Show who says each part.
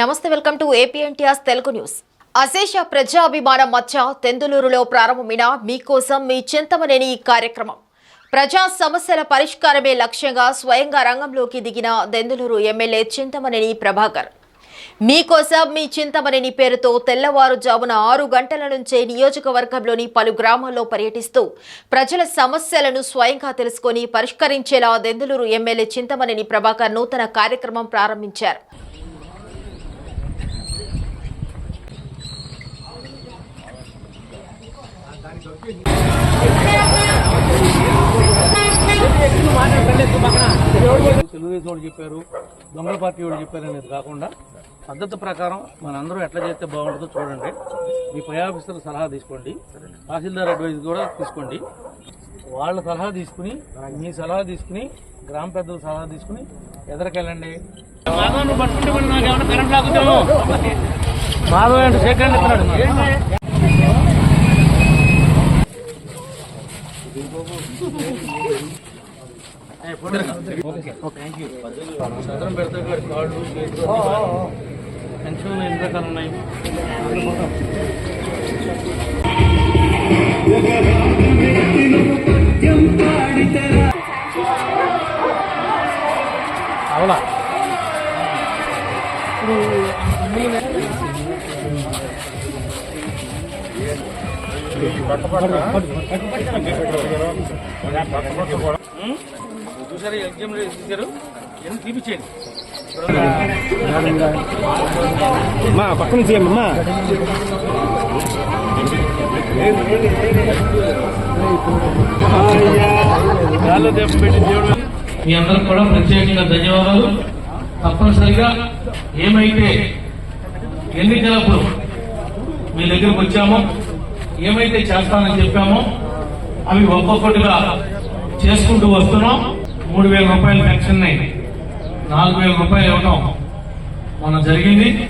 Speaker 1: నమస్తే welcome to APNTR Telugu news. అశేష ప్రజాభిమానం మధ్య తెందులూరులో ప్రారంభమైన మీకోసం మీ చింతమనేని ఈ కార్యక్రమం. ప్రజా సమస్యల పరిష్కారమే లక్ష్యంగా స్వయంగా రంగంలోకి దిగిన దెందులూరు ఎమ్మెల్యే చింతమనేని ప్రభాకర్. మీకోసం మీ చింతమనేని పేరుతో తెల్లవారుజామున ఆరు గంటల నుంచే నియోజకవర్గంలోని పలు గ్రామాల్లో పర్యటిస్తూ ప్రజల సమస్యలను స్వయంగా తెలుసుకొని పరిష్కరించేలా దెందులూరు ఎమ్మెల్యే చింతమనేని ప్రభాకర్ నూతన కార్యక్రమం ప్రారంభించారు.
Speaker 2: తెలుగుదేశం వాళ్ళు చెప్పారు దొంగల పార్టీ వాళ్ళు చెప్పారు అనేది కాకుండా పద్ధతి ప్రకారం మనందరం ఎట్లా చేస్తే బాగుంటుందో చూడండి. మీ పై ఆఫీసర్ సలహా తీసుకోండి. తహసీల్దార్ అడ్వైజ్ కూడా తీసుకోండి. వాళ్ళ సలహా తీసుకుని మీ సలహా తీసుకుని గ్రామ పెద్దల సలహా తీసుకుని ఎదరికెళ్ళండి. మాధవ్ అంటే సెకండ్ ఇస్తున్నాడు సదరం పెడతా గారి కార్డు పెన్షన్ ఎన్ని రకాలు ఉన్నాయి చూసారు ఎగ్జామ్ చూసారు ఎన్ని తీపిచ్చేయండి
Speaker 3: మా
Speaker 2: పక్కన చేయమ్మా పెట్టి దేవుడు మీ అందరికి కూడా ప్రత్యేకంగా ధన్యవాదాలు. తప్పనిసరిగా ఏమైతే ఎన్నికలప్పుడు మీ దగ్గరకు వచ్చామో ఏమైతే చేస్తానని చెప్పామో అవి ఒక్కొక్కటిగా చేసుకుంటూ వస్తున్నాం. మూడు వేల రూపాయల పెన్షన్ నాలుగు వేల రూపాయలు ఇవ్వటం మొన్న జరిగింది.